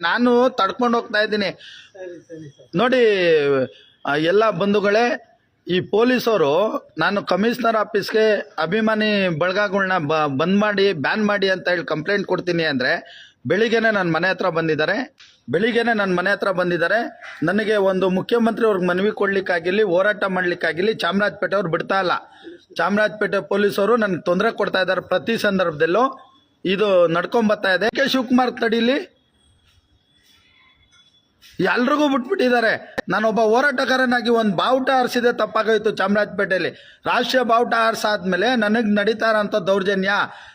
ನಾನು ತಡ್ಕೊಂಡು ಹೋಗ್ತಾ ಇದ್ದೀನಿ. ನೋಡಿ ಎಲ್ಲ ಬಂಧುಗಳೇ ಈ ಪೊಲೀಸರು ನಾನು ಕಮಿಷನರ್ ಆಫೀಸ್ಗೆ ಅಭಿಮಾನಿ ಬಳಗಗಳನ್ನ ಬ ಬಂದ್ ಮಾಡಿ ಬ್ಯಾನ್ ಮಾಡಿ ಅಂತ ಹೇಳಿ ಕಂಪ್ಲೇಂಟ್ ಕೊಡ್ತೀನಿ ಅಂದರೆ ಬೆಳಿಗ್ಗೆನೆ ನನ್ನ ಮನೆ ಹತ್ರ ಬಂದಿದ್ದಾರೆ. ಬೆಳಿಗ್ಗೆನೆ ನನ್ನ ಮನೆ ಹತ್ರ ಬಂದಿದ್ದಾರೆ. ನನಗೆ ಒಂದು ಮುಖ್ಯಮಂತ್ರಿ ಅವ್ರಿಗೆ ಮನವಿ ಕೊಡ್ಲಿಕ್ಕಾಗಿರಲಿ ಹೋರಾಟ ಮಾಡ್ಲಿಕ್ಕಾಗಿರಲಿ ಚಾಮರಾಜಪೇಟೆ ಅವ್ರು ಬಿಡ್ತಾ ಇಲ್ಲ. ಚಾಮರಾಜಪೇಟೆ ಪೊಲೀಸರು ನನಗೆ ತೊಂದರೆ ಕೊಡ್ತಾ ಇದ್ದಾರೆ ಪ್ರತಿ ಸಂದರ್ಭದಲ್ಲೂ. ಇದು ನಡ್ಕೊಂಡ್ ಬರ್ತಾ ಇದೆ. ಕೆ. ಶಿವಕುಮಾರ್ ತಡೀಲಿ. ಎಲ್ರಿಗೂ ಬಿಟ್ಬಿಟ್ಟಿದ್ದಾರೆ. ನಾನೊಬ್ಬ ಹೋರಾಟಗಾರನಾಗಿ ಒಂದು ಬಾವುಟ ಹರಿಸಿದೆ ತಪ್ಪಾಗೋಯ್ತು ಚಾಮರಾಜಪೇಟೆಯಲ್ಲಿ. ರಾಷ್ಟ್ರೀಯ ಬಾವುಟ ಹರಿಸಾದ್ಮೇಲೆ ನನಗೆ ನಡೀತಾ ಇರೋಂಥ ದೌರ್ಜನ್ಯ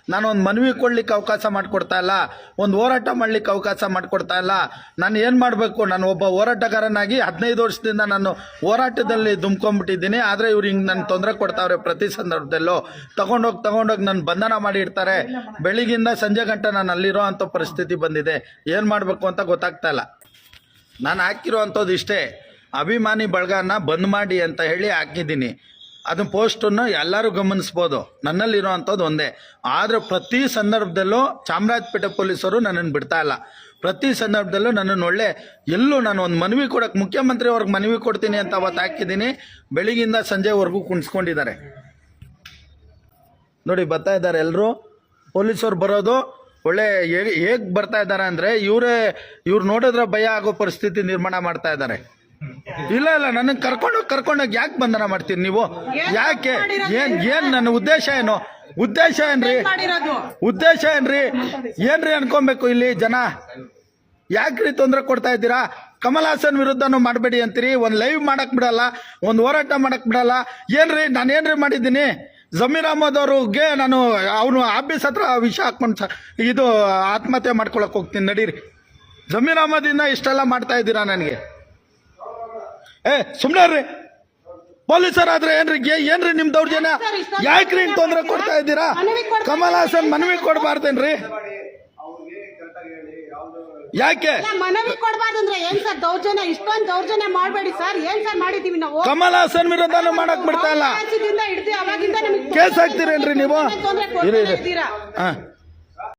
ನಾನು ಒಂದು ಮನವಿ ಕೊಡ್ಲಿಕ್ಕೆ ಅವಕಾಶ ಮಾಡಿಕೊಡ್ತಾ ಇಲ್ಲ. ಒಂದು ಹೋರಾಟ ಮಾಡ್ಲಿಕ್ಕೆ ಅವಕಾಶ ಮಾಡಿಕೊಡ್ತಾ ಇಲ್ಲ. ನಾನು ಏನು ಮಾಡಬೇಕು? ನಾನು ಒಬ್ಬ ಹೋರಾಟಗಾರನಾಗಿ ಹದಿನೈದು ವರ್ಷದಿಂದ ನಾನು ಹೋರಾಟದಲ್ಲಿ ದುಮ್ಕೊಂಡ್ಬಿಟ್ಟಿದ್ದೀನಿ ಆದರೆ ಇವ್ರು ಹಿಂಗೆ ನನ್ನ ತೊಂದರೆ ಕೊಡ್ತಾವ್ರೆ ಪ್ರತಿ ಸಂದರ್ಭದಲ್ಲೂ. ತಗೊಂಡೋಗಿ ತಗೊಂಡೋಗಿ ನನ್ನ ಬಂಧನ ಮಾಡಿ ಇಡ್ತಾರೆ. ಬೆಳಿಗ್ಗಿಂದ ಸಂಜೆ ಗಂಟೆ ನಾನು ಅಲ್ಲಿರೋ ಅಂಥ ಪರಿಸ್ಥಿತಿ ಬಂದಿದೆ. ಏನು ಮಾಡಬೇಕು ಅಂತ ಗೊತ್ತಾಗ್ತಾ ಇಲ್ಲ. ನಾನು ಹಾಕಿರೋ ಅಂಥದ್ದು ಇಷ್ಟೇ. ಅಭಿಮಾನಿ ಬಳಗನ ಬಂದ್ ಮಾಡಿ ಅಂತ ಹೇಳಿ ಹಾಕಿದ್ದೀನಿ. ಅದನ್ನ ಪೋಸ್ಟನ್ನು ಎಲ್ಲರೂ ಗಮನಿಸ್ಬೋದು. ನನ್ನಲ್ಲಿರೋ ಅಂಥದ್ದು ಒಂದೇ. ಆದರೆ ಪ್ರತಿ ಸಂದರ್ಭದಲ್ಲೂ ಚಾಮರಾಜಪೇಟೆ ಪೊಲೀಸರು ನನ್ನನ್ನು ಬಿಡ್ತಾ ಇಲ್ಲ. ಪ್ರತಿ ಸಂದರ್ಭದಲ್ಲೂ ನನ್ನನ್ನು ಒಳ್ಳೆ ಎಲ್ಲೂ ನಾನು ಒಂದು ಮನವಿ ಕೊಡೋಕೆ ಮುಖ್ಯಮಂತ್ರಿ ಅವ್ರಿಗೆ ಮನವಿ ಕೊಡ್ತೀನಿ ಅಂತ ಅವತ್ತು ಹಾಕಿದ್ದೀನಿ. ಬೆಳಿಗ್ಗಿಂದ ಸಂಜೆವರೆಗೂ ಕುಣಿಸ್ಕೊಂಡಿದ್ದಾರೆ. ನೋಡಿ ಬರ್ತಾ ಇದ್ದಾರೆ ಎಲ್ಲರೂ. ಪೊಲೀಸರು ಬರೋದು ಒಳ್ಳೆ ಹೇಗೆ ಹೇಗೆ ಬರ್ತಾ ಇದ್ದಾರೆ ಅಂದರೆ ಇವರೇ ಇವ್ರು ನೋಡಿದ್ರೆ ಭಯ ಆಗೋ ಪರಿಸ್ಥಿತಿ ನಿರ್ಮಾಣ ಮಾಡ್ತಾ ಇದ್ದಾರೆ. ಇಲ್ಲ ಇಲ್ಲ ನನಗೆ ಕರ್ಕೊಂಡು ಕರ್ಕೊಂಡೋಗಿ ಯಾಕೆ ಬಂಧನ ಮಾಡ್ತೀರಿ ನೀವು? ಯಾಕೆ? ಏನ್ ಏನ್ ನನ್ನ ಉದ್ದೇಶ ಏನು? ಉದ್ದೇಶ ಏನ್ರಿ? ಉದ್ದೇಶ ಏನ್ರಿ? ಏನ್ರಿ ಅನ್ಕೊಬೇಕು ಇಲ್ಲಿ ಜನ? ಯಾಕ್ರಿ ತೊಂದರೆ ಕೊಡ್ತಾ ಇದ್ದೀರಾ? ಕಮಲ್ ಹಾಸನ್ ವಿರುದ್ಧನೂ ಮಾಡಬೇಡಿ ಅಂತೀರಿ. ಒಂದು ಲೈವ್ ಮಾಡಕ್ ಬಿಡಲ್ಲ ಒಂದು ಹೋರಾಟ ಮಾಡಕ್ ಬಿಡಲ್ಲ. ಏನ್ರಿ ನಾನು ಏನ್ರಿ ಮಾಡಿದ್ದೀನಿ? ಜಮೀರ್ ಅಹಮದ್ ಅವ್ರಿಗೆ ನಾನು ಅವನು ಆಫೀಸ್ ಹತ್ರ ವಿಷ ಹಾಕ್ಕೊಂಡು ಇದು ಆತ್ಮಹತ್ಯೆ ಮಾಡ್ಕೊಳಕ್ ಹೋಗ್ತೀನಿ ನಡೀರಿ. ಜಮೀರ್ ಇನ್ನ ಇಷ್ಟೆಲ್ಲ ಮಾಡ್ತಾ ಇದ್ದೀರಾ ನನಗೆ? ಏ ಸುಮ್ಮನೆ ರೀ ಪೊಲೀಸರಾದ್ರೆ ಏನ್ರಿ ಏನ್ರಿ ನಿಮ್ ದೌರ್ಜನ್ಯ? ಯಾಕ್ರಿ ತೊಂದರೆ ಕೊಡ್ತಾ ಇದ್ದೀರಾ? ಕಮಲ್ ಹಾಸನ್ ಮನವಿ ಕೊಡಬಾರ್ದೇನ್ರಿ? ಯಾಕೆ? ಮನವಿ ಕೊಡಬಾರ್ದಂದ್ರೆ ಏನ್ ಸರ್ ದೌರ್ಜನ್ಯ? ಇಷ್ಟೊಂದು ದೌರ್ಜನ್ಯ ಮಾಡಬೇಡಿ ಸರ್. ಏನ್ ಸರ್ ಮಾಡಿದೀವಿ ನಾವು? ಕಮಲ್ ಹಾಸನ್ ವಿರುದ್ಧ ಮಾಡಕ್ ಬಿಡ್ತಾ ಇಲ್ಲ. ಅವಾಗಿಂದ ಕೇಸ್ ಹಾಕ್ತೀರೇನ್ರಿ ನೀವು? ಹಾ.